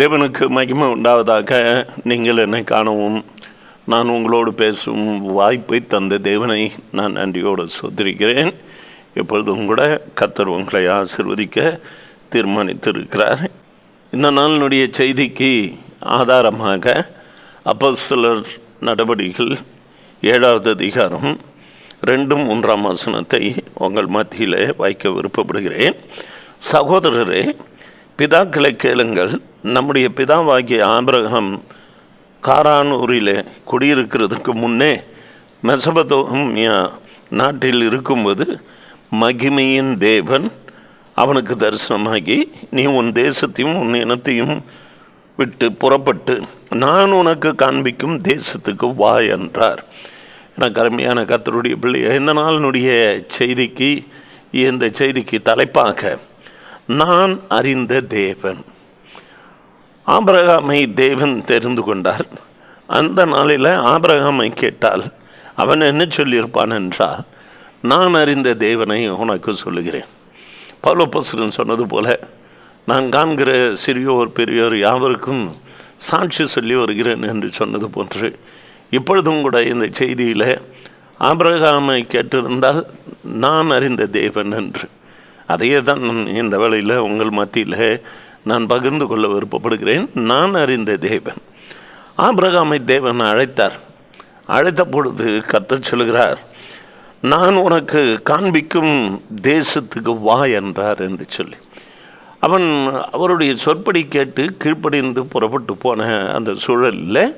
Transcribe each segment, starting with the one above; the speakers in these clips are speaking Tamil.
தேவனுக்கு மகிமை உண்டாவதாக நீங்கள் என்னை காணவும் நான் உங்களோடு பேசும் வாய்ப்பை தந்த தேவனை நான் நன்றியோடு சொத்திருக்கிறேன் எப்பொழுதும் கூட கத்தர் உங்களை ஆசிர்வதிக்க தீர்மானித்திருக்கிறார். இந்த நாளினுடைய செய்திக்கு ஆதாரமாக அப்போஸ்தலர் நடவடிக்கைகள் ஏழாவது அதிகாரம் ரெண்டு மூன்றாம் வசனத்தை உங்கள் மத்தியில் வைக்க விருப்பப்படுகிறேன். சகோதரரே பிதாக்களை கேளுங்கள். நம்முடைய பிதாவாகிய ஆபிரகம் காரானூரில் குடியிருக்கிறதுக்கு முன்னே மெசபதோமியா நாட்டில் இருக்கும்போது மகிமையின் தேவன் அவனுக்கு தரிசனமாகி நீ உன் தேசத்தையும் உன் இனத்தையும் விட்டு புறப்பட்டு நான் உனக்கு காண்பிக்கும் தேசத்துக்கு வா என்றார். எனக்கு அருமையான கத்தருடைய பிள்ளை இந்த நாளினுடைய செய்திக்கு இந்த செய்திக்கு தலைப்பாக நான் அறிந்த தேவன். ஆபிரகாமை தேவன் தெரிந்து கொண்டார். அந்த நாளில் ஆபிரகாமை கேட்டால் அவன் என்ன சொல்லியிருப்பான் என்றால் நான் அறிந்த தேவனை உனக்கு சொல்லுகிறேன். பௌலோபசுரன் சொன்னது போல நான் காண்கிற சிறியோர் பெரியோர் யாவருக்கும் சாட்சி சொல்லி வருகிறேன் என்று சொன்னது போன்று இப்பொழுதும் கூட இந்த செய்தியில் ஆபிரகாமை கேட்டிருந்தால் நான் அறிந்த தேவன் என்று. அதையே தான் நான் இந்த வேளையில் உங்கள் மத்தியில் நான் பகிர்ந்து கொள்ள விருப்பப்படுகிறேன். நான் அறிந்த தேவன். ஆபிரகாமை தேவன் அழைத்தார். அழைத்த பொழுது கத்தச் சொல்கிறார் நான் உனக்கு காண்பிக்கும் தேசத்துக்கு வா என்றார் என்று சொல்லி. அவன் அவருடைய சொற்படி கேட்டு கீழ்ப்படிந்து புறப்பட்டு போன அந்த சூழலில்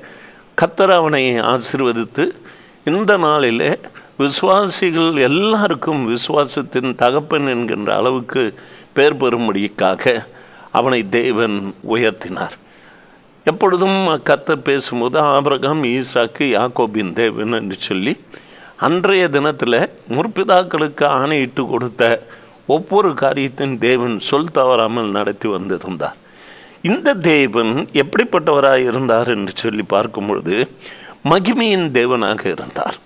கத்தர் அவனை ஆசீர்வதித்து இந்த நாளில் விசுவாசிகள் எல்லாருக்கும் விசுவாசத்தின் தகப்பன் என்கின்ற அளவுக்கு பேர் பெறும்படிக்காக அவனை தேவன் உயர்த்தினார். எப்பொழுதும் கத்தர் பேசும்போது ஆபிரகாம் ஈசாக்கு யாக்கோபின் தேவன் என்று சொல்லி அன்றைய தினத்தில் முற்பிதாக்களுக்கு ஆணையிட்டு கொடுத்த ஒவ்வொரு காரியத்தின் தேவன் சொல் தவறாமல் நடத்தி வந்திருந்தார். இந்த தேவன் எப்படிப்பட்டவராக இருந்தார் என்று சொல்லி பார்க்கும்பொழுது மகிமையின் தேவனாக இருந்தார்.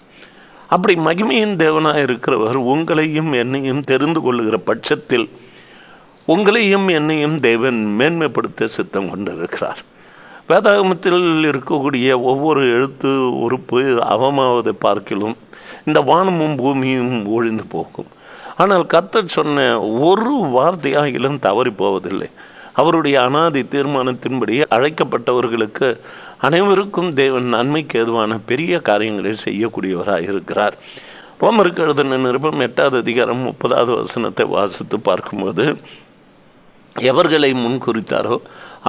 அப்படி மகிமையின் தேவனாக இருக்கிறவர் உங்களையும் என்னையும் தெரிந்து கொள்ளுகிற பட்சத்தில் உங்களையும் என்னையும் தேவன் மேன்மைப்படுத்த சித்தம் கொண்டிருக்கிறார். வேதாகமத்தில் இருக்கக்கூடிய ஒவ்வொரு எழுத்து உறுப்பு அவமாவதை பார்க்கிலும் இந்த வானமும் பூமியும் ஒழிந்து போகும் ஆனால் கத்தர் சொன்ன ஒரு வார்த்தையாகிலும் தவறி போவதில்லை. அவருடைய அனாதி தீர்மானத்தின்படி அழைக்கப்பட்டவர்களுக்கு அனைவருக்கும் தேவன் நன்மைக்கு ஏதுவான பெரிய காரியங்களை செய்யக்கூடியவராக இருக்கிறார். ரோமருக்கு எழுதின நிருபம் எட்டாவது அதிகாரம் முப்பதாவது வசனத்தை வாசித்து பார்க்கும்போது எவர்களை முன்குறித்தாரோ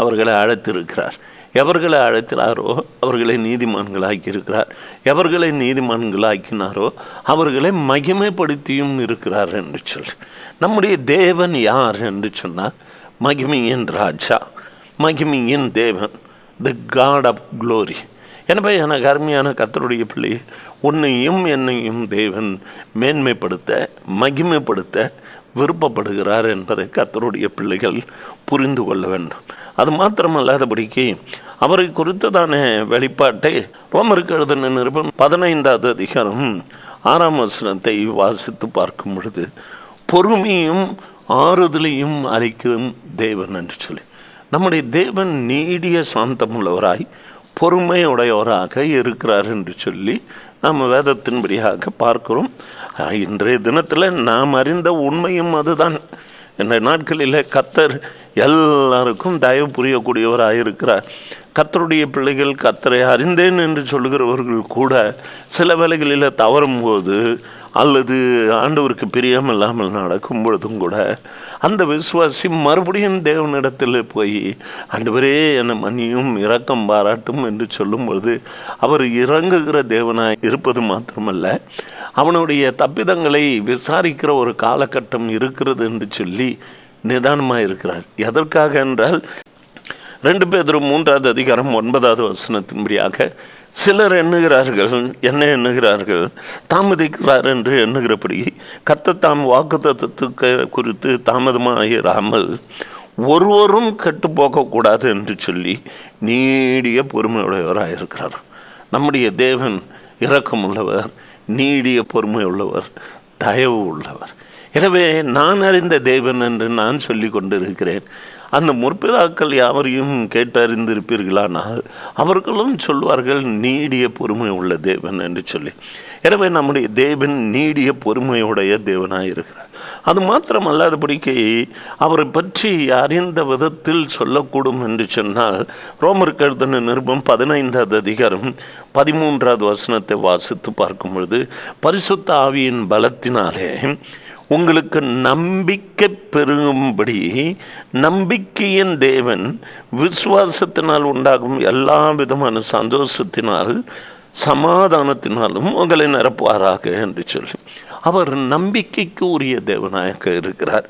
அவர்களை அழைத்திருக்கிறார். எவர்களை அழைத்தாரோ அவர்களை நீதிமான்களாக்கி இருக்கிறார் எவர்களை நீதிமான்களாக்கினாரோ அவர்களை மகிமைப்படுத்தியும் இருக்கிறார் என்று சொல்லி. நம்முடைய தேவன் யார் என்று சொன்னால் மகிமையின் ராஜா மகிமையின் தேவன் தி காட் ஆஃப் க்ளோரி எனவே எனக்கு அருமையான கத்தருடைய பிள்ளை. உன்னையும் என்னையும் தேவன் மேன்மைப்படுத்த மகிமைப்படுத்த விருப்பப்படுகிறார் என்பதை கத்தருடைய பிள்ளைகள் புரிந்து கொள்ள வேண்டும். அது மாத்திரமல்லாதபடிக்கு அவரை குறித்ததான வெளிப்பாட்டை ரோமருக்கு எழுதின நிருபம் பதினைந்தாவது அதிகாரம் ஆறாம் வசனத்தை வாசித்து பார்க்கும் பொழுது பொறுமையும் ஆறுதலையும் அளிக்கும் தேவன் என்று சொல்லி. நம்முடைய தேவன் நீடிய சாந்தமுள்ளவராய் பொறுமையுடையவராக இருக்கிறார் என்று சொல்லி நாம் வேதத்தின்படியாக பார்க்கிறோம். இன்றைய தினத்தில் நாம் அறிந்த உண்மையும் அதுதான். இந்த நாட்களில் கத்தர் எல்லாருக்கும் தயவு புரியக்கூடியவராக இருக்கிறார் கத்தருடைய பிள்ளைகள் கத்தரை அறிந்தேன் என்று சொல்லுகிறவர்கள் கூட சில வேளைகளில் தவறும் போது அல்லது ஆண்டவருக்கு பிரியம் இல்லாமல் நடக்கும் பொழுதும் கூட அந்த விசுவாசி மறுபடியும் தேவனிடத்தில் போய் ஆண்டவரே என்னை மன்னியும் இரக்கம் பாராட்டும் என்று சொல்லும்பொழுது அவர் இறங்குகிற தேவனாய் இருப்பது மாத்திரமல்ல. அவனுடைய தப்பிதங்களை விசாரிக்கிற ஒரு காலகட்டம் இருக்கிறது என்று சொல்லி நிதானமாக இருக்கிறார். எதற்காக என்றால் ரெண்டு பேரும் மூன்றாவது அதிகாரம் ஒன்பதாவது வசனத்தின்படியாக சிலர் எண்ணுகிறார்கள் என்ன எண்ணுகிறார்கள் தாமதிக்கிறார் என்று எண்ணுகிறபடி கத்த தாம் வாக்குத்தத்துக்கு குறித்து தாமதமாகிறாமல் ஒருவரும் கெட்டு போகக்கூடாது என்று சொல்லி நீடிய பொறுமையுடையவராக இருக்கிறார். நம்முடைய தேவன் இரக்கம் உள்ளவர் நீடிய பொறுமை உள்ளவர் தயவு உள்ளவர் எனவே நான் அறிந்த தேவன் என்று நான் சொல்லி கொண்டிருக்கிறேன். அந்த முற்பிதாக்கள் யாவரையும் கேட்டறிந்திருப்பீர்களானால் அவர்களும் சொல்வார்கள் நீடிய பொறுமை உள்ள தேவன் என்று சொல்லி. எனவே நம்முடைய தேவன் நீடிய பொறுமையுடைய தேவனாக இருக்கிறார் அது மாத்திரமல்லாதபடிக்கு அவரை பற்றி அறிந்த விதத்தில் சொல்லக்கூடும் என்று சொன்னால் ரோமர் கருதன நிருபம் பதினைந்தாவது அதிகாரம் பதிமூன்றாவது வசனத்தை வாசித்து பார்க்கும் பொழுது பரிசுத்த ஆவியின் பலத்தினாலே உங்களுக்கு நம்பிக்கை பெருகும்படி நம்பிக்கையின் தேவன் விசுவாசத்தினால் உண்டாகும் எல்லா விதமான சந்தோஷத்தினால் சமாதானத்தினாலும் உங்களை நிரப்புவாராக என்று சொல்லி. அவர் நம்பிக்கைக்கு உரிய தேவனாக இருக்கிறார்.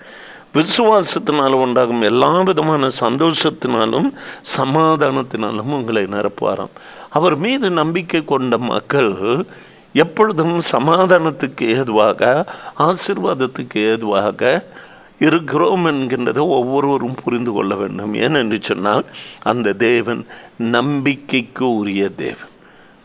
விசுவாசத்தினால் உண்டாகும் எல்லா விதமான சந்தோஷத்தினாலும் சமாதானத்தினாலும் உங்களை நிரப்புவாராம். அவர் மீது நம்பிக்கை கொண்ட மக்கள் எப்பொழுதும் சமாதானத்துக்கு ஏதுவாக ஆசிர்வாதத்துக்கு ஏதுவாக இருக்கிறோம் என்கின்றதை ஒவ்வொருவரும் புரிந்து கொள்ள வேண்டும். ஏனென்று சொன்னால் அந்த தேவன் நம்பிக்கைக்கு உரிய தேவன்.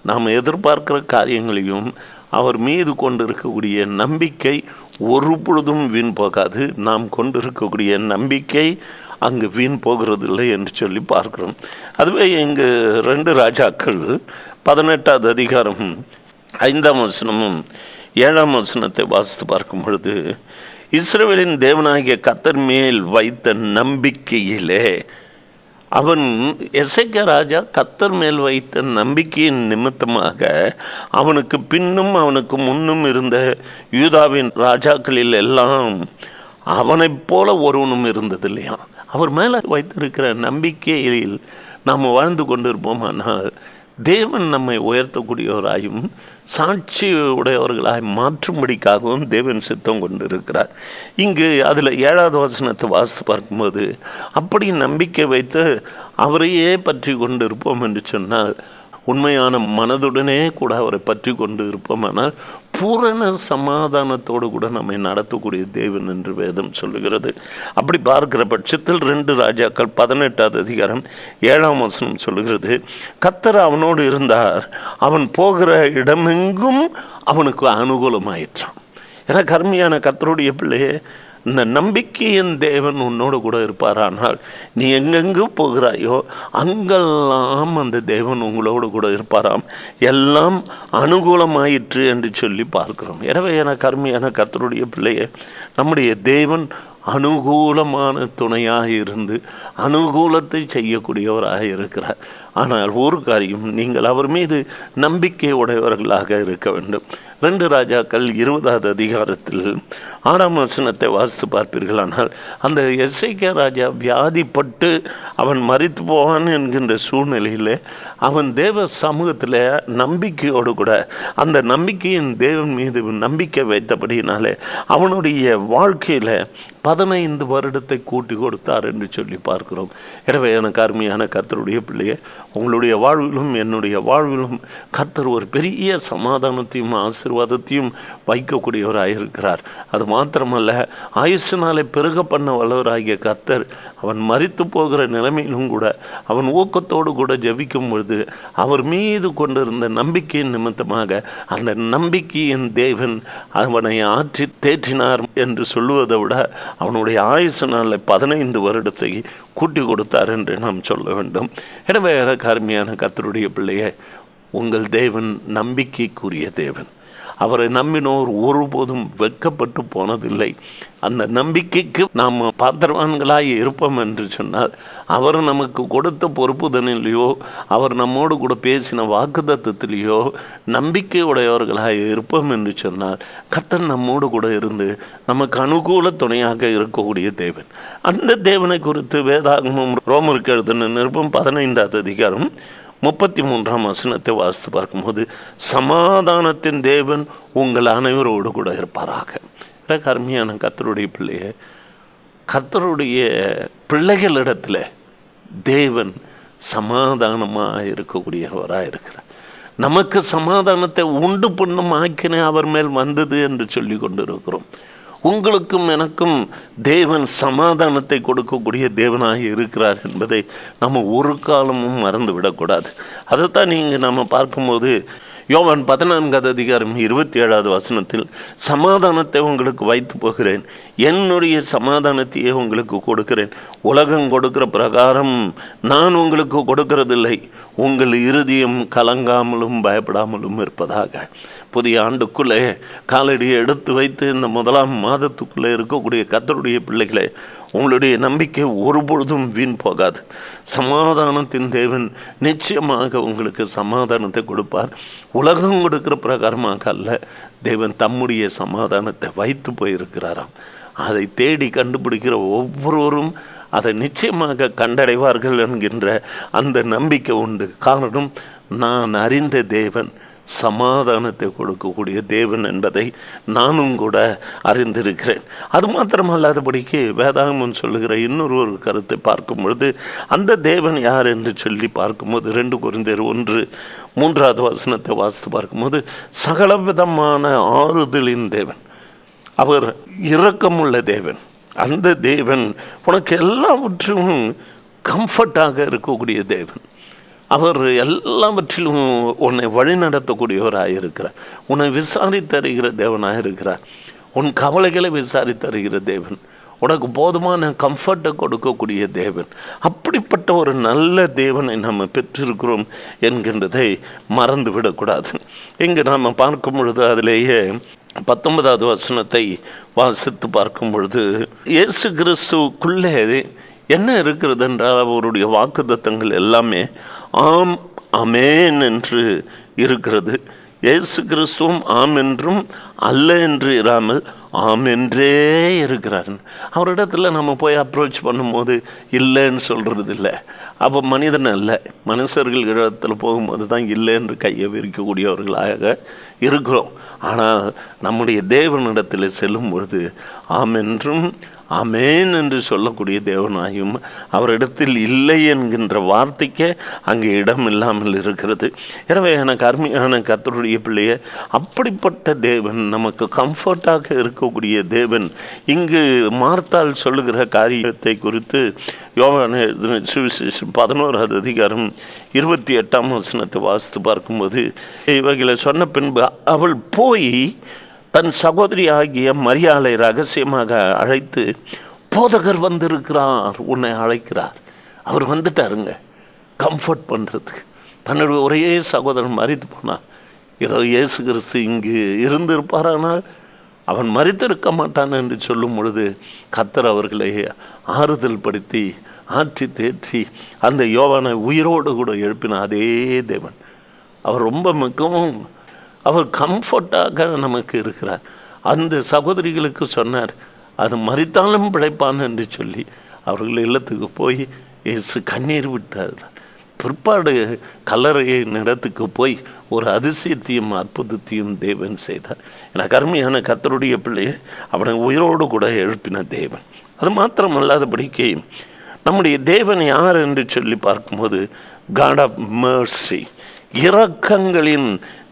நாம் எதிர்பார்க்கிற காரியங்களையும் அவர் மீது கொண்டிருக்கக்கூடிய நம்பிக்கை ஒரு பொழுதும் வீண் போகாது. நாம் கொண்டிருக்கக்கூடிய நம்பிக்கை அங்கு வீண் போகிறதில்லை என்று சொல்லி பார்க்கிறோம். அதுவே இங்கு ரெண்டு ராஜாக்கள் பதினெட்டாவது அதிகாரம் ஐந்தாம் வசனமும் ஏழாம் வசனத்தை வாசித்து பார்க்கும் பொழுது இஸ்ரேலின் தேவனாகிய கத்தர் மேல் வைத்த நம்பிக்கையிலே அவன் எசைக்க ராஜா கத்தர் மேல் வைத்த நம்பிக்கையின் நிமித்தமாக அவனுக்கு பின்னும் அவனுக்கு முன்னும் இருந்த யூதாவின் ராஜாக்களில் எல்லாம் அவனைப் போல ஒருவனும் இருந்தது இல்லையா அவர் மேலே வைத்திருக்கிற நம்பிக்கையில் நாம் வாழ்ந்து கொண்டிருப்போமானால் தேவன் நம்மை உயர்த்தக்கூடியவராயும் சாட்சி உடையவர்களாய் மாற்றும்படிக்காகவும் தேவன் சித்தம் கொண்டிருக்கிறார். இங்கு அதில் ஏழாவது வசனத்தை வாசித்து பார்க்கும்போது அப்படி நம்பிக்கை வைத்து அவரையே பற்றி கொண்டு இருப்போம் என்று சொன்னால் உண்மையான மனதுடனே கூட அவரை பற்றி கொண்டு இருப்போமானால் பூரண சமாதானத்தோடு கூட நம்மை நடத்தக்கூடிய தேவன் என்று வேதம் சொல்லுகிறது. அப்படி பார்க்கிற பட்சத்தில் ரெண்டு ராஜாக்கள் பதினெட்டாவது அதிகாரம் ஏழாம் வசனம் சொல்லுகிறது. கத்தர் அவனோடு இருந்தார். அவன் போகிற இடமெங்கும் அவனுக்கு அனுகூலமாயிற்றான். ஏன்னா கருமையான கத்தருடைய பிள்ளையே இந்த நம்பிக்கையின் தேவன் உன்னோடு கூட இருப்பாரானால் நீ எங்கெங்கு போகிறாயோ அங்கெல்லாம் அந்த தேவன் உங்களோடு கூட இருப்பாராம். எல்லாம் அனுகூலமாயிற்று என்று சொல்லி பார்க்கிறோம். எனவே என கருமையான கத்தருடைய பிள்ளையே நம்முடைய தேவன் அனுகூலமான துணையாக இருந்து அனுகூலத்தை செய்யக்கூடியவராக இருக்கிறார். ஆனால் ஒரு காரியம் நீங்கள் அவர் மீது நம்பிக்கை உடையவர்களாக இருக்க வேண்டும். ரெண்டு ராஜாக்கள் இருபதாவது அதிகாரத்தில் ஆறாம் வசனத்தை வாசித்து பார்ப்பீர்களானால் அந்த எஸ்ஐகே ராஜா வியாதிப்பட்டு அவன் மறித்து போவான் என்கின்ற சூழ்நிலையில் அவன் தேவ சமூகத்தில் நம்பிக்கையோடு கூட அந்த நம்பிக்கையின் தேவன் மீது நம்பிக்கை வைத்தபடியினாலே அவனுடைய வாழ்க்கையில் பதினைந்து வருடத்தை கூட்டி கொடுத்தார் என்று சொல்லி பார்க்கிறோம். எனவே எனக்கு அருமையான கர்த்தருடைய பிள்ளையே உங்களுடைய வாழ்விலும் என்னுடைய வாழ்விலும் கர்த்தர் ஒரு பெரிய சமாதானத்தையும் ஆசீர்வாதத்தையும் வைக்கக்கூடியவராக இருக்கிறார் அது மாத்திரமல்ல ஆயுசினாலே பெருக பண்ண வல்லவராகிய கத்தர் அவன் மறித்து போகிற நிலைமையிலும் கூட அவன் ஊக்கத்தோடு கூட ஜெபிக்கும் பொழுது அவர் மீது கொண்டிருந்த நம்பிக்கையின் நிமித்தமாக அந்த நம்பிக்கையின் தேவன் அவனை ஆற்றி தேற்றினார் என்று சொல்லுவதை விட அவனுடைய ஆயுசு நாளில் பதினைந்து வருடத்தை கூட்டி கொடுத்தார் என்று நாம் சொல்ல வேண்டும். எனவே கருமையான அருமையான கத்தருடைய பிள்ளையை உங்கள் தேவன் நம்பிக்கைக்குரிய தேவன். அவரை நம்பினோர் ஒருபோதும் வெட்கப்பட்டு போனதில்லை. அந்த நம்பிக்கைக்கு நாம் பாத்திரவான்களாய் இருப்போம் என்று சொன்னால் அவர் நமக்கு கொடுத்த பொறுப்புதனிலேயோ அவர் நம்மோடு கூட பேசின வாக்குதத்திலேயோ நம்பிக்கையுடையவர்களாக இருப்போம் என்று சொன்னால் கத்தன் நம்மோடு கூட இருந்து நமக்கு அனுகூல துணையாக இருக்கக்கூடிய தேவன். அந்த தேவனை குறித்து வேதாகமும் ரோமருக்கு எழுதின நிருபம் பதினைந்தாவது அதிகாரம் முப்பத்தி மூன்றாம் வசனத்தை வாசித்து பார்க்கும்போது சமாதானத்தின் தேவன் உங்கள் அனைவரோடு கூட இருப்பாராக. கருமையான கத்தருடைய பிள்ளைய கத்தருடைய பிள்ளைகளிடத்தில் தேவன் சமாதானமாக இருக்கக்கூடியவராக இருக்கிறார். நமக்கு சமாதானத்தை உண்டு பண்ணும் ஆக்கினை அவர் மேல் வந்தது என்று சொல்லி கொண்டு இருக்கிறோம் உங்களுக்கும் எனக்கும் தேவன் சமாதானத்தை கொடுக்கக்கூடிய தேவனாக இருக்கிறார் என்பதை நம்ம ஒரு காலமும் மறந்து விடக்கூடாது அதைத்தான் நீங்கள் நம்ம பார்க்கும்போது யோவான் பதினான்காவது அதிகாரம் இருபத்தி ஏழாவது வசனத்தில் சமாதானத்தை உங்களுக்கு வைத்து போகிறேன். என்னுடைய சமாதானத்தையே உங்களுக்கு கொடுக்கிறேன். உலகம் கொடுக்கிற பிரகாரம் நான் உங்களுக்கு கொடுக்கறதில்லை. உங்கள் இருதயம் கலங்காமலும் பயப்படாமலும் இருப்பதாக. புதிய ஆண்டுக்குள்ளே காலடியை எடுத்து வைத்து இந்த முதலாம் மாதத்துக்குள்ளே இருக்கக்கூடிய கத்தருடைய பிள்ளைகளை உங்களுடைய நம்பிக்கை ஒருபொழுதும் வீண் போகாது. சமாதானத்தின் தேவன் நிச்சயமாக உங்களுக்கு சமாதானத்தை கொடுப்பார். உலகம் கொடுக்கிற பிரகாரமாக அல்ல தேவன் தம்முடைய சமாதானத்தை வைத்து போயிருக்கிறாராம். அதை தேடி கண்டுபிடிக்கிற ஒவ்வொருவரும் அதை நிச்சயமாக கண்டடைவார்கள் என்கின்ற அந்த நம்பிக்கை உண்டு. காரணம் நான் அறிந்த தேவன் சமாதானத்தை கொடுக்கக்கூடிய தேவன் என்பதை நானும் கூட அறிந்திருக்கிறேன். அது மாத்திரமல்லாதபடிக்கு வேதாகமன் சொல்லுகிற இன்னொரு ஒரு கருத்தை பார்க்கும் பொழுது அந்த தேவன் யார் என்று சொல்லி பார்க்கும்போது ரெண்டு குறைந்தர் ஒன்று மூன்றாவது வசனத்தை வாசித்து பார்க்கும்போது சகல விதமான ஆறுதலின் தேவன் அவர் இரக்கமுள்ள தேவன் அந்த தேவன் உனக்கு எல்லாவற்றும் கம்ஃபர்ட்டாக இருக்கக்கூடிய தேவன். அவர் எல்லாவற்றிலும் உன்னை வழி நடத்தக்கூடியவராக இருக்கிறார் உன்னை விசாரித்தருகிற தேவனாக இருக்கிறார் உன் கவலைகளை விசாரித்தருகிற தேவன். உனக்கு போதுமான கம்ஃபர்ட்டை கொடுக்கக்கூடிய தேவன். அப்படிப்பட்ட ஒரு நல்ல தேவனை நம்ம பெற்றிருக்கிறோம் என்கின்றதை மறந்து விடக்கூடாது இங்கு நாம் பார்க்கும் பொழுது அதிலேயே பத்தொன்பதாவது வசனத்தை வாசித்து பார்க்கும் பொழுது இயேசு கிறிஸ்துக்குள்ளே என்ன இருக்கிறது என்றால் அவருடைய வாக்குத்தத்தங்கள் எல்லாமே ஆம் அமேன் என்று இருக்கிறது. இயேசு கிறிஸ்துவும் ஆம் என்றும் அல்ல என்று இராமல் ஆம் என்றே இருக்கிறார். அவரிடத்துல நம்ம போய் அப்ரோச் பண்ணும்போது இல்லைன்னு சொல்கிறது இல்லை அப்போ மனிதன் அல்ல. மனுஷர்கள் இடத்துல போகும்போது தான் இல்லை என்று கையை விரிக்கக்கூடியவர்களாக இருக்கிறோம். ஆனால் நம்முடைய தேவனிடத்தில் செல்லும் பொழுது ஆம் என்றும் அமேன் என்று சொல்லக்கூடிய தேவனாயும் அவரிடத்தில் இல்லை என்கின்ற வார்த்தைக்கே அங்கே இடம் இல்லாமல் இருக்கிறது. எனவே எனக்கு அருமையான கத்தருடைய பிள்ளைய அப்படிப்பட்ட தேவன் நமக்கு கம்ஃபர்ட்டாக இருக்கக்கூடிய தேவன் இங்கு மார்த்தால் சொல்லுகிற காரியத்தை குறித்து யோகான சுவிசேஷம் பதினோராவது அதிகாரம் இருபத்தி எட்டாம் வசனத்தை வாசித்து பார்க்கும்போது இவைகளை சொன்ன பின்பு அவள் போய் தன் சகோதரி ஆகிய மரியாதை ரகசியமாக அழைத்து போதகர் வந்திருக்கிறார் உன்னை அழைக்கிறார். அவர் வந்துட்டாருங்க. கம்ஃபர்ட் பண்ணுறதுக்கு தன்னுடைய ஒரே சகோதரன் மறித்து போனான். ஏதோ இயேசு கிறிஸ்து இங்கு இருந்திருப்பாரானால் அவன் மறித்திருக்க மாட்டான் என்று சொல்லும் பொழுது கத்தர் அவர்களை ஆறுதல் படுத்தி ஆற்றி தேற்றி அந்த யோவானை உயிரோடு கூட எழுப்பின அதே தேவன். அவர் ரொம்ப மிகவும் அவர் கம்ஃபர்ட்டாக நமக்கு இருக்கிறார். அந்த சகோதரிகளுக்கு சொன்னார் அது மறித்தாலும் பிழைப்பான் என்று சொல்லி அவர்கள் இல்லத்துக்கு போய் இயேசு கண்ணீர் விட்டார். பிற்பாடு கல்லறையை நிறத்துக்கு போய் ஒரு அதிசயத்தையும் அற்புதத்தையும் தேவன் செய்தார். எனக்கு அருமையான கத்தருடைய பிள்ளையை அவனை உயிரோடு கூட எழுப்பின தேவன். அது மாத்திரம் அல்லாதபடிக்கு நம்முடைய தேவன் யார் என்று சொல்லி பார்க்கும்போது காட் ஆஃப் மர்சி இரக்கங்களின்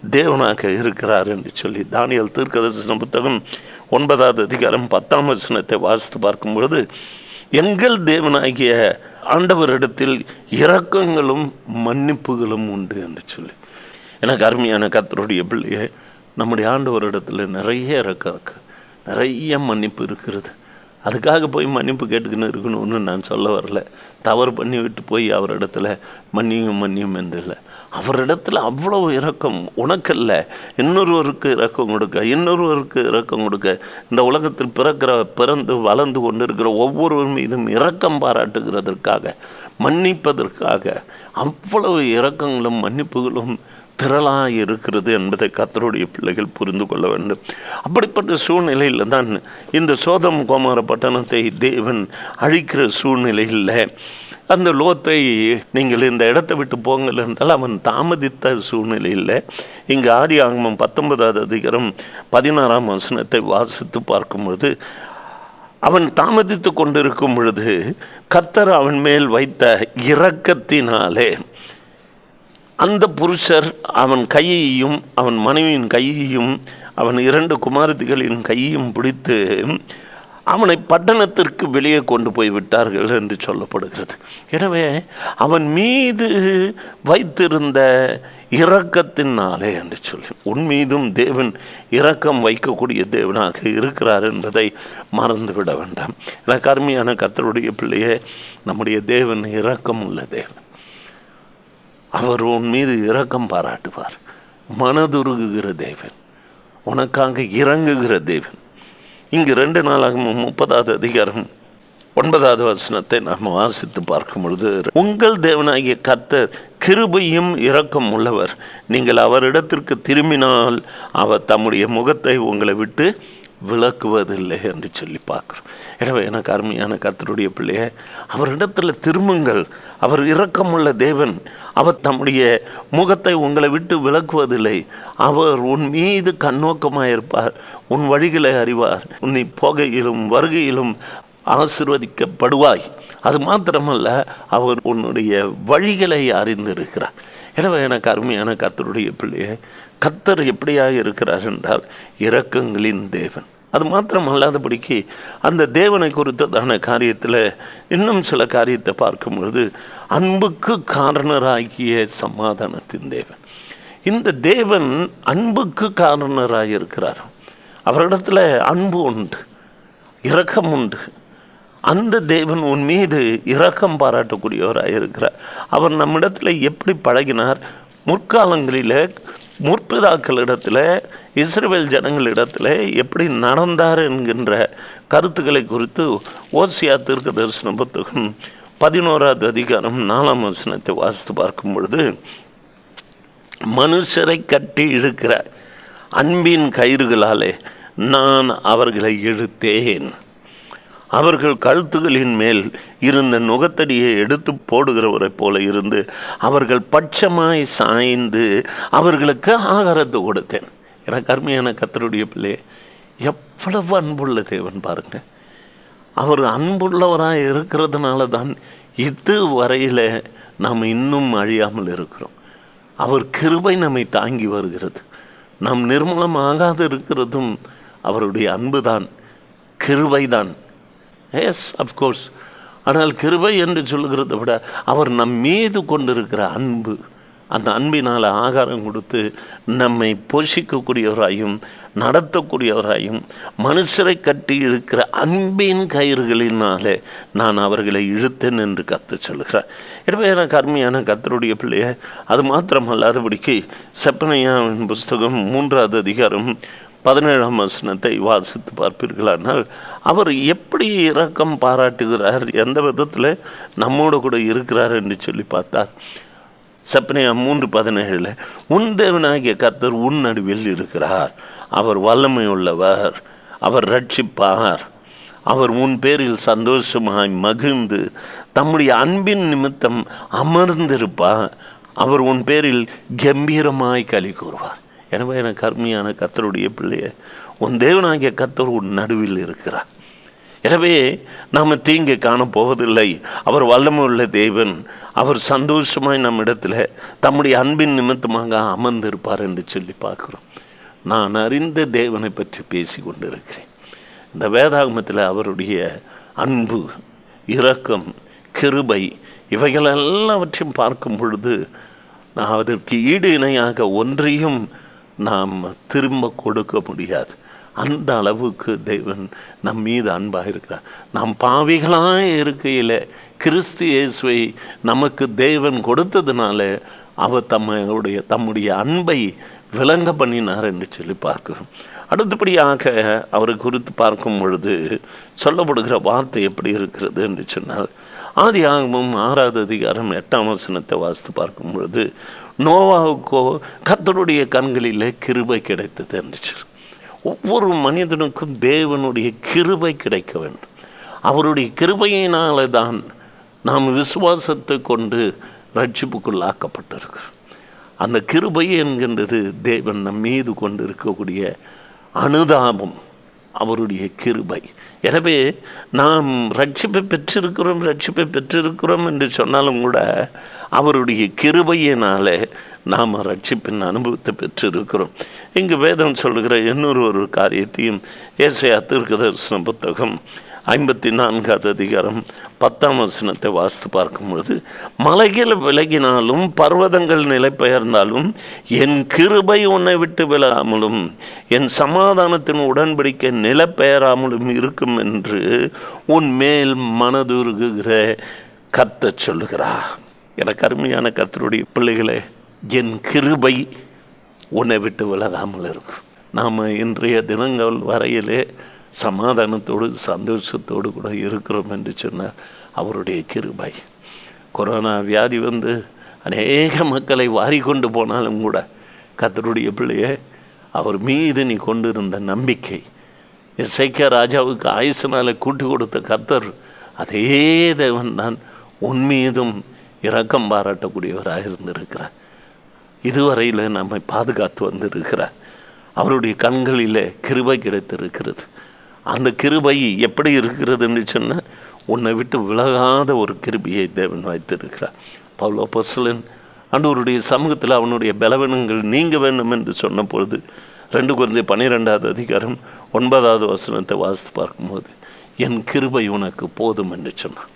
தேவனாக இருக்கிறார் என்று சொல்லி தானியல் தீர்க்கதரிசன புத்தகம் ஒன்பதாவது அதிகாரம் பத்தாம் வசனத்தை வாசித்து பார்க்கும் பொழுது எங்கள் தேவனாகிய ஆண்டவரிடத்தில் இரக்கங்களும் மன்னிப்புகளும் உண்டு என்று சொல்லி. எனக்கு அருமையான கத்தருடைய பிள்ளையே நம்முடைய ஆண்டவரிடத்தில் நிறைய இறக்கம் இருக்கு. நிறைய மன்னிப்பு இருக்கிறது. அதுக்காக போய் மன்னிப்பு கேட்டுக்கின்னு இருக்கணும்னு நான் சொல்ல வரல. தவறு பண்ணி விட்டு போய் அவரிடத்துல மன்னியும் மன்னியும் என்று இல்லை அவரிடத்தில் அவ்வளவு இரக்கம் உனக்கல்ல. இன்னொருவருக்கு இரக்கம் கொடுக்க இன்னொருவருக்கு இரக்கம் கொடுக்க. இந்த உலகத்தில் பிறக்கிற பிறந்து வளர்ந்து கொண்டு இருக்கிற ஒவ்வொருவர் மீதும் இரக்கம் பாராட்டுகிறதற்காக மன்னிப்பதற்காக அவ்வளவு இரக்கங்களும் மன்னிப்புகளும் திரளாக இருக்கிறது என்பதை கத்தருடைய பிள்ளைகள் புரிந்து கொள்ள வேண்டும். அப்படிப்பட்ட சூழ்நிலையில் தான் இந்த சோதம் கோமார பட்டணத்தை தேவன் அழிக்கிற சூழ்நிலையில் அந்த லோத்தை நீங்கள் இந்த இடத்தை விட்டு போங்கள் என்றால் அவன் தாமதித்த சூழ்நிலையில் இங்கு ஆதி ஆகமம் பத்தொன்பதாவது அதிகாரம் பதினாறாம் வசனத்தை வாசித்து பார்க்கும்போது அவன் தாமதித்து கொண்டிருக்கும் பொழுது கத்தர் அவன் மேல் வைத்த இரக்கத்தினாலே அந்த புருஷர் அவன் கையையும் அவன் மனைவியின் கையையும் அவன் இரண்டு குமாரத்திகளின் கையையும் பிடித்து அவனை பட்டணத்திற்கு வெளியே கொண்டு போய் விட்டார்கள் என்று சொல்லப்படுகிறது. எனவே அவன் மீது வைத்திருந்த இரக்கத்தினாலே என்று சொல்லி உன் மீதும் தேவன் இரக்கம் வைக்கக்கூடிய தேவனாக இருக்கிறார் என்பதை மறந்துவிட வேண்டாம். எனக்கு அருமையான கத்தருடைய பிள்ளையே நம்முடைய தேவன் இரக்கம் உள்ள தேவன். அவர் உன் மீது இரக்கம் பாராட்டுவார். மனதுருகுகிற தேவன். உனக்காக இறங்குகிற தேவன். இங்கு ரெண்டு நாளாகவும் முப்பதாவது அதிகாரம் ஒன்பதாவது வசனத்தை நாம் வாசித்து பார்க்கும் பொழுது உங்கள் தேவனாகிய கர்த்தர் கிருபையும் இரக்கம் உள்ளவர். நீங்கள் அவரிடத்திற்கு திரும்பினால் அவர் தம்முடைய முகத்தை உங்களை விட்டு விளக்குவதில்லை என்று சொல்லி பார்க்குறோம். எனவே எனக்கு அருமையான கர்த்தருடைய பிள்ளைய அவரிடத்தில் திரும்புங்கள். அவர் இரக்கமுள்ள தேவன். அவர் தம்முடைய முகத்தை உங்களை விட்டு விளக்குவதில்லை. அவர் உன் மீது கண்ணோக்கமாக இருப்பார். உன் வழிகளை அறிவார். உன்னை போகையிலும் வருகையிலும் ஆசிர்வதிக்கப்படுவாய். அது மாத்திரமல்ல அவர் உன்னுடைய வழிகளை அறிந்திருக்கிறார். எனவே எனக்கு அருமையான கத்தருடைய பிள்ளையை கத்தர் எப்படியாக இருக்கிறார் என்றால் இரக்கங்களின் தேவன். அது மாத்திரம் அல்லாதபடிக்கு அந்த தேவனை குறித்ததான காரியத்தில் இன்னும் சில காரியத்தை பார்க்கும் பொழுது அன்புக்கு காரணராகிய சமாதானத்தின் தேவன். இந்த தேவன் அன்புக்கு காரணராக இருக்கிறார் அவரிடத்துல அன்பு உண்டு இரக்கம் உண்டு. அந்த தேவன் உன் மீது இரக்கம் பாராட்டக்கூடியவராக இருக்கிறார். அவர் நம்மிடத்தில் எப்படி பழகினார்? முற்காலங்களில் முற்பிதாக்களிடத்தில் இஸ்ரேல் ஜனங்களிடத்தில் எப்படி நடந்தார் என்கின்ற கருத்துக்களை குறித்து ஓசியா தீர்க்க தரிசன புத்தகம் பதினோராவது அதிகாரம் நாலாம் வசனத்தை வாசித்து பார்க்கும் பொழுது மனுஷரை கட்டி இழுக்கிற அன்பின் கயிறுகளாலே நான் அவர்களை இழுத்தேன். அவர்கள் கழுத்துகளின் மேல் இருந்த நுகத்தடியை எடுத்து போடுகிறவரைப் போல இருந்து அவர்கள் பட்சமாய் சாய்ந்து அவர்களுக்கு ஆகாரத்தை கொடுத்தேன். எனக்கு அருமையான கத்தருடைய பிள்ளை எவ்வளவு அன்புள்ள தேவன் பாருங்க. அவர் அன்புள்ளவராக இருக்கிறதுனால தான் இது வரையில் நாம் இன்னும் அழியாமல் இருக்கிறோம். அவர் கிருபை நம்மை தாங்கி வருகிறது. நாம் நிர்மூலமாகாது இருக்கிறதும் அவருடைய அன்புதான் கிருபைதான். எஸ் அப்கோர்ஸ் ஆனால் கிருபை என்று சொல்லுகிறத விட அவர் நம் மீது கொண்டிருக்கிற அன்பு அந்த அன்பினால் ஆகாரம் கொடுத்து நம்மை போஷிக்கக்கூடியவராயும் நடத்தக்கூடியவராயும் மனுஷரை கட்டி இழுக்கிற அன்பின் கயிறுகளினாலே நான் அவர்களை இழுத்தேன் என்று கற்று சொல்கிறார் எனவே எனக்கு அருமையான கத்தருடைய பிள்ளைய அது மாத்திரமல்லாதபடிக்கு செப்பனையாவின் புஸ்தகம் மூன்றாவது அதிகாரம் பதினேழாம் வசனத்தை வாசித்து பார்ப்பீர்களானால் அவர் எப்படி இரக்கம் பாராட்டுகிறார் எந்த விதத்தில் நம்மோடு கூட இருக்கிறார் என்று சொல்லி பார்த்தார். சப்னியா மூன்று பதினேழில் உன் தேவனாகிய கர்த்தர் உன் நடுவில் இருக்கிறார். அவர் வல்லமை உள்ளவர் அவர் ரட்சிப்பார் அவர் உன் பேரில் சந்தோஷமாய் மகிழ்ந்து தம்முடைய அன்பின் நிமித்தம் அமர்ந்திருப்பார். அவர் உன் பேரில் கம்பீரமாய் களி கூறுவார். எனவே என கர்மியான கத்தருடைய பிள்ளைய உன் தேவனாகிய கத்தர் உன் நடுவில் இருக்கிறார். எனவே நாம் தீங்கு காணப்போவதில்லை அவர் வல்லமுள்ள தேவன். அவர் சந்தோஷமாய் நம்மிடத்தில் தம்முடைய அன்பின் நிமித்தமாக அமர்ந்திருப்பார் என்று சொல்லி பார்க்குறோம். நான் அறிந்த தேவனை பற்றி பேசி கொண்டிருக்கிறேன். இந்த வேதாகமத்தில் அவருடைய அன்பு இரக்கம் கிருபை இவைகள் எல்லாவற்றையும் பார்க்கும் பொழுது நான் அதற்கு ஈடு இணையாக ஒன்றையும் நாம் திரும்ப கொடுக்க முடியாது. அந்த அளவுக்கு தேவன் நம் மீது அன்பாக இருக்கிறார். நாம் பாவிகளாக இருக்கையில் கிறிஸ்து இயேசுவை நமக்கு தேவன் கொடுத்ததுனால அவர் தம்முடைய தம்முடைய அன்பை விளங்க பண்ணினார் என்று சொல்லி பார்க்கிறோம். அடுத்தபடியாக அவரை குறித்து பார்க்கும் பொழுது சொல்லப்படுகிற வார்த்தை எப்படி இருக்கிறது என்று சொன்னால் ஆதி ஆகமும் ஆறாவது அதிகாரம் எட்டாம் வசனத்தை வாசித்து பார்க்கும் பொழுது நோவாவுக்கோ கத்தனுடைய கண்களில் கிருபை கிடைத்தது என்று ஒவ்வொரு மனிதனுக்கும் தேவனுடைய கிருபை கிடைக்க வேண்டும். அவருடைய கிருபையினால தான் நாம் விசுவாசத்தை கொண்டு ரட்சிப்புக்குள்ளாக்கப்பட்டிருக்கிறோம். அந்த கிருபை என்கின்றது தேவன் நம் மீது கொண்டு இருக்கக்கூடிய அனுதாபம். அவருடைய கிருபை. எனவே நாம் ரட்சிப்பை பெற்றிருக்கிறோம் ரட்சிப்பை பெற்றிருக்கிறோம் என்று சொன்னாலும் கூட அவருடைய கிருபையினாலே நாம் ரட்சிப்பின் அனுபவத்தை பெற்றிருக்கிறோம். இங்கு வேதம் சொல்கிற இன்னொரு ஒரு காரியத்தையும் ஏசையா தீர்க்க தரிசன புத்தகம் ஐம்பத்தி நான்காவது அதிகாரம் பத்தாம் வசனத்தை வாசித்து பார்க்கும்பொழுது மலைகள் விலகினாலும் பர்வதங்கள் நிலை பெயர்ந்தாலும் என் கிருபை உன்னை விட்டு விலகாமலும் என் சமாதானத்தின் உடன்படிக்கை நிலை பெயராமலும் இருக்கும் என்று உன் மேல் மனதுருகுகிற கத்த சொல்லுகிறா எனக்கு அருமையான கத்தருடைய பிள்ளைகளே என் கிருபை உன்னை விட்டு விலகாமல் இருக்கும். நாம் இன்றைய தினங்கள் வரையிலே சமாதானத்தோடு சந்தோஷத்தோடு கூட இருக்கிறோம் என்று சொன்னார் அவருடைய கிருபை. கொரோனா வியாதி வந்து அநேக மக்களை வாரி கொண்டு போனாலும் கூட கத்தருடைய பிள்ளையே அவர் மீது நீ கொண்டிருந்த நம்பிக்கை இசைக்க ராஜாவுக்கு ஆயுசனால் கூட்டி கொடுத்த கத்தர் அதே தேவன் தான் உன் மீதும் இரக்கம் பாராட்டக்கூடியவராக இருந்திருக்கிறார். இதுவரையில் நம்மை பாதுகாத்து வந்திருக்கிறார். அவருடைய கண்களில் கிருபை கிடைத்திருக்கிறது. அந்த கிருபை எப்படி இருக்கிறதுன்னு சொன்னால் உன்னை விட்டு விலகாத ஒரு கிருபியை தேவன் வைத்திருக்கிறார். பவுலோ பசுலன் ஆண்டவருடைய சமூகத்தில் அவனுடைய பலவீனங்கள் நீங்க வேண்டும் என்று சொன்ன பொழுது ரெண்டு குழந்தை பன்னிரெண்டாவது அதிகாரம் ஒன்பதாவது வசனத்தை வாசித்து பார்க்கும்போது என் கிருபை உனக்கு போதும் என்று சொன்னான்.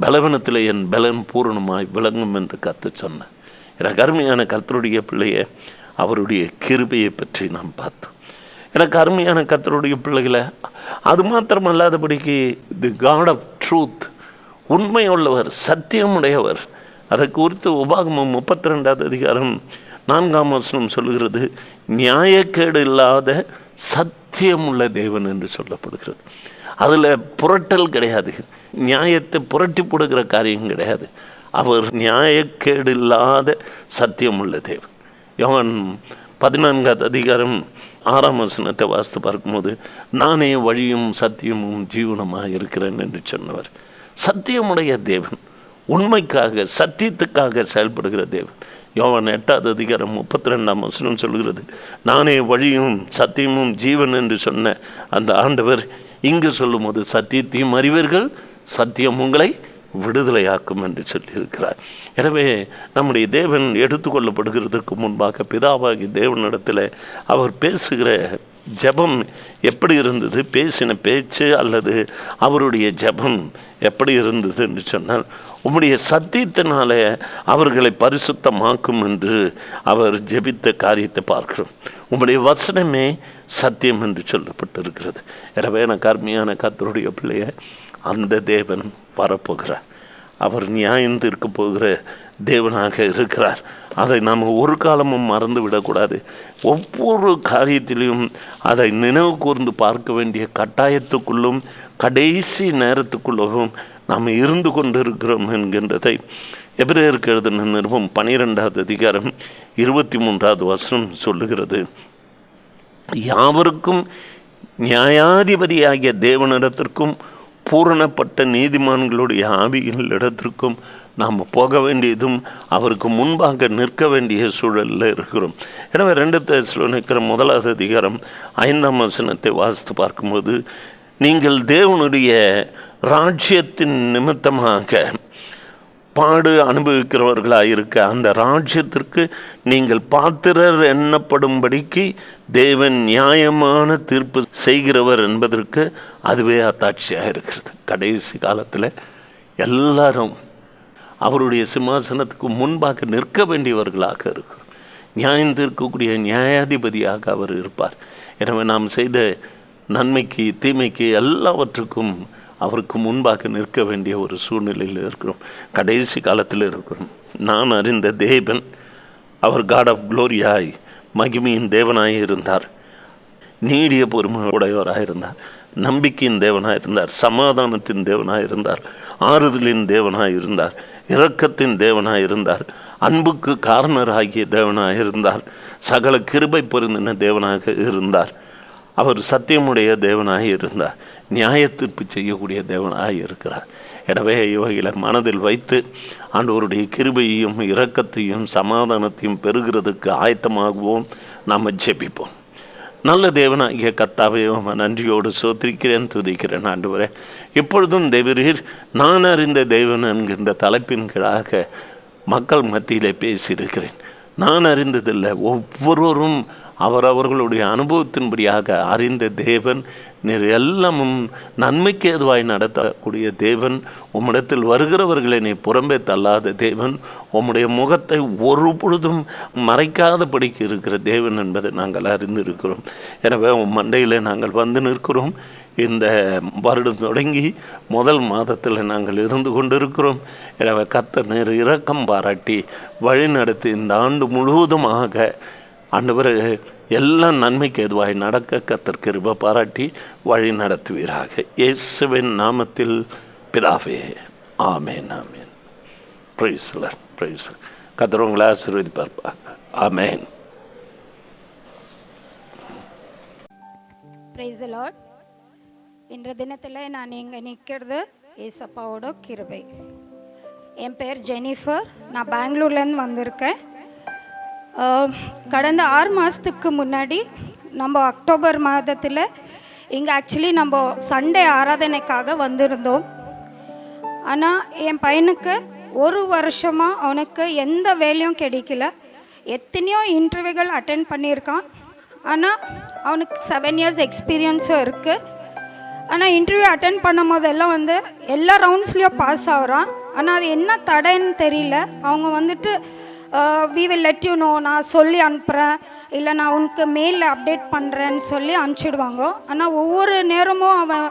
பலவீனத்தில் என் பலன் பூரணமாய் விளங்கும் என்று கற்று சொன்னேன் எனக்கு அருமையான கத்தருடைய பிள்ளைய அவருடைய கிருபையை பற்றி நாம் பார்த்தோம். எனக்கு அருமையான கத்தருடைய பிள்ளைகளை அது மாத்திரம் அல்லாதபடிக்கு தி காட் ஆஃப் ட்ரூத் உண்மை உள்ளவர் சத்தியமுடையவர். அதை குறித்து உபாகமம் முப்பத்தி ரெண்டாவது அதிகாரம் நான்காம் வசனம் சொல்லுகிறது நியாயக்கேடு இல்லாத சத்தியமுள்ள தேவன் என்று சொல்லப்படுகிறது. அதில் புரட்டல் கிடையாது. நியாயத்தை புரட்டி போடுகிற காரியம் கிடையாது. அவர் நியாயக்கேடு இல்லாத சத்தியமுள்ள தேவன். யோன் பதினான்காவது அதிகாரம் ஆறாம் வசனத்தை வாசித்து பார்க்கும்போது நானே வழியும் சத்தியமும் ஜீவனமாக இருக்கிறேன் என்று சொன்னவர். சத்தியமுடைய தேவன் உண்மைக்காக சத்தியத்துக்காக செயல்படுகிற தேவன். யோவன் எட்டாவது அதிகாரம் முப்பத்தி ரெண்டாம் வசனம் சொல்கிறது நானே வழியும் சத்தியமும் ஜீவன் என்று சொன்ன அந்த ஆண்டவர் இங்கு சொல்லும்போது சத்தியத்தையும் அறிவீர்கள் சத்தியம் உங்களை விடுதலையாக்கும் என்று சொல்லியிருக்கிறார். எனவே நம்முடைய தேவன் எடுத்துக்கொள்ளப்படுகிறதுக்கு முன்பாக பிதாவாகி தேவனிடத்தில் அவர் பேசுகிற ஜெபம் எப்படி இருந்தது? பேசின பேச்சு அல்லது அவருடைய ஜெபம் எப்படி இருந்தது என்று சொன்னால் உம்முடைய சத்தியத்தினால அவர்களை பரிசுத்தமாக்கும் என்று அவர் ஜெபித்த காரியத்தை பார்க்கிறோம். உம்முடைய வசனமே சத்தியம் என்று சொல்லப்பட்டிருக்கிறது. எனவே எனக்கு அருமையான கத்தருடைய பிள்ளைய அந்த தேவன் வரப்போகிறார். அவர் நியாயம் தீர்க்க போகிற தேவனாக இருக்கிறார். அதை நாம் ஒரு காலமும் மறந்து விடக்கூடாது ஒவ்வொரு காரியத்திலையும் அதை நினைவு கூர்ந்து பார்க்க வேண்டிய கட்டாயத்துக்குள்ளும் கடைசி நேரத்துக்குள்ளும் நாம் இருந்து கொண்டிருக்கிறோம் என்கின்றதை எபிரேயருக்கு எழுதின நிறுவம் பனிரெண்டாவது அதிகாரம் இருபத்தி மூன்றாவது வசனம் சொல்லுகிறது. யாவருக்கும் நியாயாதிபதியாகிய தேவனிடத்திற்கும் பூரணப்பட்ட நீதிமான்களுடைய ஆவிகளிடத்திற்கும் நாம் போக வேண்டியதும் அவருக்கு முன்பாக நிற்க வேண்டிய சூழலில் இருக்கிறோம். எனவே ரெண்டு தேசில் நிற்கிற முதலாவது அதிகாரம் ஐந்தாம் வசனத்தை வாசித்து பார்க்கும்போது நீங்கள் தேவனுடைய ராஜ்யத்தின் நிமித்தமாக பாடு அனுபவிக்கிறவர்களாக இருக்க அந்த ராஜ்யத்திற்கு நீங்கள் பாத்திரர் எண்ணப்படும்படிக்கு தேவன் நியாயமான தீர்ப்பு செய்கிறவர் என்பதற்கு அதுவே அத்தாட்சியாக இருக்கிறது. கடைசி காலத்தில் எல்லாரும் அவருடைய சிம்மாசனத்துக்கு முன்பாக நிற்க வேண்டியவர்களாக இருக்கும் நியாயம் தீர்க்கக்கூடிய நியாயாதிபதியாக அவர் இருப்பார். எனவே நாம் செய்த நன்மைக்கு தீமைக்கு எல்லாவற்றுக்கும் அவருக்கு முன்பாக நிற்க வேண்டிய ஒரு சூழ்நிலையில் இருக்கிறோம். கடைசி காலத்தில் இருக்கிறோம். நான் அறிந்த தேவன் அவர் காட் ஆஃப் குளோரியாய் மகிமையின் தேவனாய் இருந்தார். நீடிய பொறுமை உடையவராக இருந்தார். நம்பிக்கையின் தேவனாக இருந்தார். சமாதானத்தின் தேவனாக இருந்தார். ஆறுதலின் தேவனாக இருந்தார். இரக்கத்தின் தேவனாக இருந்தார். அன்புக்கு காரணராகிய தேவனாக இருந்தார். சகல கிருபை பொருந்தின தேவனாக இருந்தார். அவர் சத்தியமுடைய தேவனாக இருந்தார். நியாயத்தீர்ப்பு செய்யக்கூடிய தேவனாக இருக்கிறார். எனவே இவைகளை மனதில் வைத்து ஆண்டவருடைய கிருபையையும் இரக்கத்தையும் சமாதானத்தையும் பெறுகிறதுக்கு ஆயத்தமாகுவோம். நாம் ஜெபிப்போம். நல்ல தேவனாகிய கத்தாவையும் நன்றியோடு சோத்திரிக்கிறேன் துதிக்கிறேன் ஆண்டவரே. இப்பொழுதும் தேவரீர் நான் அறிந்த தேவன் என்கின்ற தலைப்பின் கீழாக மக்கள் மத்தியிலே பேசியிருக்கிறேன். நான் அறிந்ததில்லை ஒவ்வொருவரும் அவர் அவர்களுடைய அனுபவத்தின்படியாக அறிந்த தேவன் நீர் எல்லாமும் நன்மைக்கு ஏதுவாய் நடத்தக்கூடிய தேவன் உம்மிடத்தில் வருகிறவர்களை நீ புறம்பே தள்ளாத தேவன் உம்முடைய முகத்தை ஒரு பொழுதும் மறைக்காதபடிக்கு இருக்கிற தேவன் என்பதை நாங்கள் அறிந்திருக்கிறோம். எனவே உம் மண்டையில் நாங்கள் வந்து நிற்கிறோம். இந்த வருடம் தொடங்கி முதல் மாதத்தில் நாங்கள் இருந்து கொண்டிருக்கிறோம். எனவே கத்த நேர் இரக்கம் பாராட்டி வழிநடத்தி இந்த ஆண்டு முழுவதுமாக ஆண்டவர் எல்லாம் நன்மைக்கு எதுவாய் நடக்க கத்தர் கிருப பாராட்டி வழி நடத்துவீராக. இயேசுவின் நாமத்தில் பிதாவே ஆமேன் ஆமேன். பிரைஸ்லர் பிரைஸ் கத்தர் உங்களை ஆசீர்வதிப்பார்ப்பாங்க ஆமேன். பிரைஸ் லார்ட் இன்ற தினத்தில் நான் இங்கே நிற்கிறது ஏசப்பாவோட கிருபை. என் பேர் ஜெனிஃபர். நான் பெங்களூர்லேருந்து வந்திருக்கேன். கடந்த ஆறு மாதத்துக்கு முன்னாடி நம்ம அக்டோபர் மாதத்தில் இங்கே ஆக்சுவலி நம்ம சண்டே ஆராதனைக்காக வந்திருந்தோம். ஆனால் என் பையனுக்கு ஒரு வருஷமாக அவனுக்கு எந்த வேலையும் கிடைக்கல. எத்தனையோ இன்டர்வியூகள் அட்டென்ட் பண்ணியிருக்கான். ஆனால் அவனுக்கு செவன் இயர்ஸ் எக்ஸ்பீரியன்ஸும் இருக்குது ஆனால் இன்டர்வியூ அட்டன் பண்ணும் போதெல்லாம் வந்து எல்லா ரவுண்ட்ஸ்லேயும் பாஸ் ஆகுறான். ஆனால் அது என்ன தடைன்னு தெரியல. அவங்க வந்துட்டு we will let you know நான் சொல்லி அனுப்புகிறேன் இல்லை நான் உனக்கு மெயிலில் அப்டேட் பண்ணுறேன்னு சொல்லி அனுப்பிச்சிடுவாங்க. ஆனால் ஒவ்வொரு நேரமும் அவன்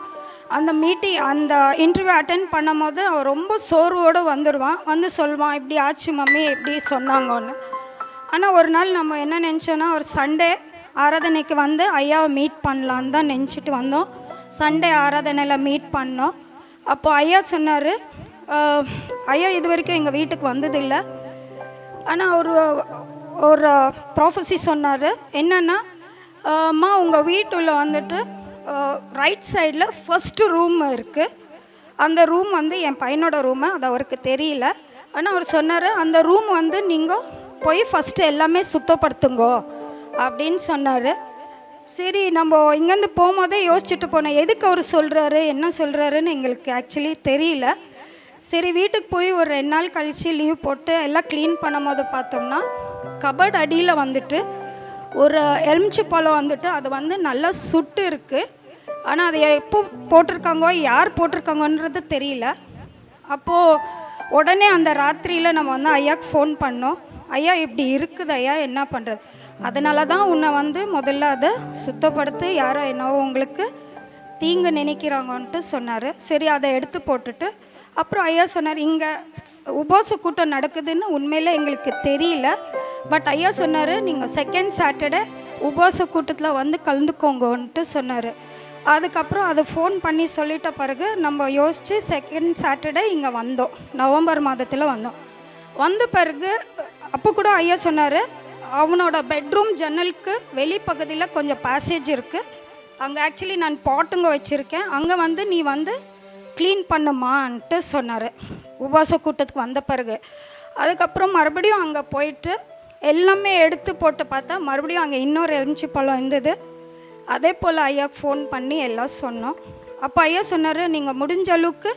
அந்த மீட்டிங் அந்த இன்டர்வியூ அட்டன் பண்ணும் போது அவன் ரொம்ப சோர்வோடு வந்துடுவான். வந்து சொல்லுவான் இப்படி ஆச்சு மம்மி இப்படி சொன்னாங்கன்னு. ஆனால் ஒரு நாள் நம்ம என்ன நினச்சோன்னா ஒரு சண்டே ஆராதனைக்கு வந்து ஐயாவை மீட் பண்ணலான்னு தான் நினச்சிட்டு வந்தோம். சண்டே ஆராதனையில் மீட் பண்ணோம். அப்போ ஐயா சொன்னார் ஐயா இது வரைக்கும் எங்கள் வீட்டுக்கு வந்ததில்லை. ஆனால் ஒரு ஒரு ப்ராஃபஸி சொன்னார். என்னென்னா அம்மா உங்கள் வீட்டுள்ள வந்துட்டு ரைட் சைடில் ஃபஸ்ட்டு ரூம் இருக்குது அந்த ரூம் வந்து என் பையனோட ரூமு அது அவருக்கு தெரியல. ஆனால் அவர் சொன்னார் அந்த ரூம் வந்து நீங்கள் போய் ஃபஸ்ட்டு எல்லாமே சுத்தப்படுத்துங்கோ அப்படின்னு சொன்னார். சரி நம்ம இங்கேருந்து போகும்போதே யோசிச்சுட்டு போனோம் எதுக்கு அவர் சொல்கிறாரு என்ன சொல்கிறாருன்னு எங்களுக்கு ஆக்சுவலி தெரியல. சரி வீட்டுக்கு போய் ஒரு ரெண்டு நாள் கழித்து லீவ் போட்டு எல்லாம் க்ளீன் பண்ணும் போது பார்த்தோம்னா கபட் அடியில் வந்துட்டு ஒரு எலுமிச்சை பழம் வந்துட்டு அது வந்து நல்லா சுட்டு இருக்குது ஆனால் அதை எப்போ போட்டிருக்காங்கோ யார் போட்டிருக்காங்கன்றது தெரியல. அப்போது உடனே அந்த ராத்திரியில் நம்ம வந்து ஐயாவுக்கு ஃபோன் பண்ணோம். ஐயா இப்படி இருக்குது ஐயா என்ன பண்ணுறது அதனால தான் உன்னை வந்து முதல்ல அதை சுத்தப்படுத்தி யாரோ என்னவோ உங்களுக்கு தீங்கு நினைக்கிறாங்கன்ட்டு சொன்னார். சரி அதை எடுத்து போட்டுட்டு அப்புறம் ஐயா சொன்னார் இங்கே உபவாச கூட்டம் நடக்குதுன்னு உண்மையில் எங்களுக்கு தெரியல. பட் ஐயா சொன்னார் நீங்கள் செகண்ட் சாட்டர்டே உபவாச கூட்டத்தில் வந்து கலந்துக்கோங்கன்ட்டு சொன்னார். அதுக்கப்புறம் அதை ஃபோன் பண்ணி சொல்லிட்ட பிறகு நம்ம யோசித்து செகண்ட் சாட்டர்டே இங்கே வந்தோம். நவம்பர் மாதத்தில் வந்தோம். வந்த பிறகு அப்போ கூட ஐயா சொன்னார் அவனோட பெட்ரூம் ஜன்னலுக்கு வெளிப்பகுதியில் கொஞ்சம் பேசேஜ் இருக்குது அங்கே ஆக்சுவலி நான் பாட்டுங்க வச்சுருக்கேன். அங்கே வந்து நீ வந்து க்ளீன் பண்ணுமான்ட்டு சொன்னார். உபவாச கூட்டத்துக்கு வந்த பிறகு. அதுக்கப்புறம் மறுபடியும் அங்கே போயிட்டு எல்லாமே எடுத்து போட்டு பார்த்தா மறுபடியும் அங்கே இன்னொரு எலுமிச்சி பழம் இருந்தது. அதே போல் ஐயாவுக்கு ஃபோன் பண்ணி எல்லாம் சொன்னோம். அப்போ ஐயா சொன்னார் நீங்கள் முடிஞ்ச அளவுக்கு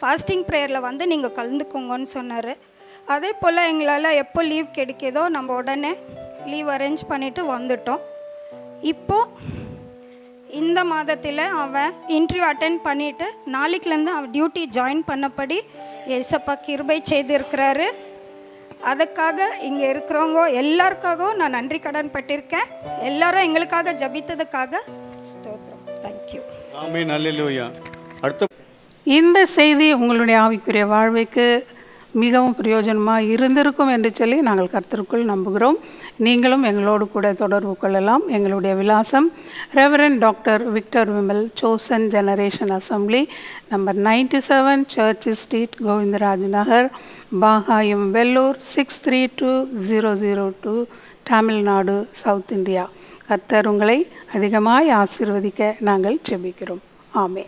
ஃபாஸ்டிங் ப்ரேயரில் வந்து நீங்கள் கலந்துக்கோங்கன்னு சொன்னார். அதே போல் எங்களால் எப்போ லீவ் கிடைக்கிதோ நம்ம உடனே லீவ் அரேஞ்ச் பண்ணிவிட்டு வந்துட்டோம். இப்போது இந்த மாதத்தில் அவன் இன்டர்வியூ அட்டென்ட் பண்ணிவிட்டு நாளைக்குலேருந்து அவன் டியூட்டி ஜாயின் பண்ணபடி ஏசப்பா கிருபை செய்திருக்கிறாரு. அதுக்காக இங்கே இருக்கிறவங்க எல்லாருக்காகவும் நான் நன்றி கடன் பட்டிருக்கேன். எல்லாரும் எங்களுக்காக ஜபித்ததுக்காக ஸ்தோத்திரம். தேங்க்யூ ஆமென் அல்லேலூயா அடுத்த இந்த செய்தி உங்களுடைய ஆவிக்குரிய வாழ்வுக்கு மிகவும் பிரயோஜனமாக இருந்திருக்கும் என்று சொல்லி நாங்கள் கர்த்தருக்குள் நம்புகிறோம். நீங்களும் எங்களோடு கூட தொடர்பு கொள்ளலாம். எங்களுடைய விலாசம் reverend doctor Victor Vimal chosen generation assembly number ninety seven church street Govindaraj Nagar Bagayam Vellore six three two zero zero two Tamil Nadu south India கர்த்தர் உங்களை அதிகமாய் ஆசீர்வதிக்க நாங்கள் செபிக்கிறோம். ஆமே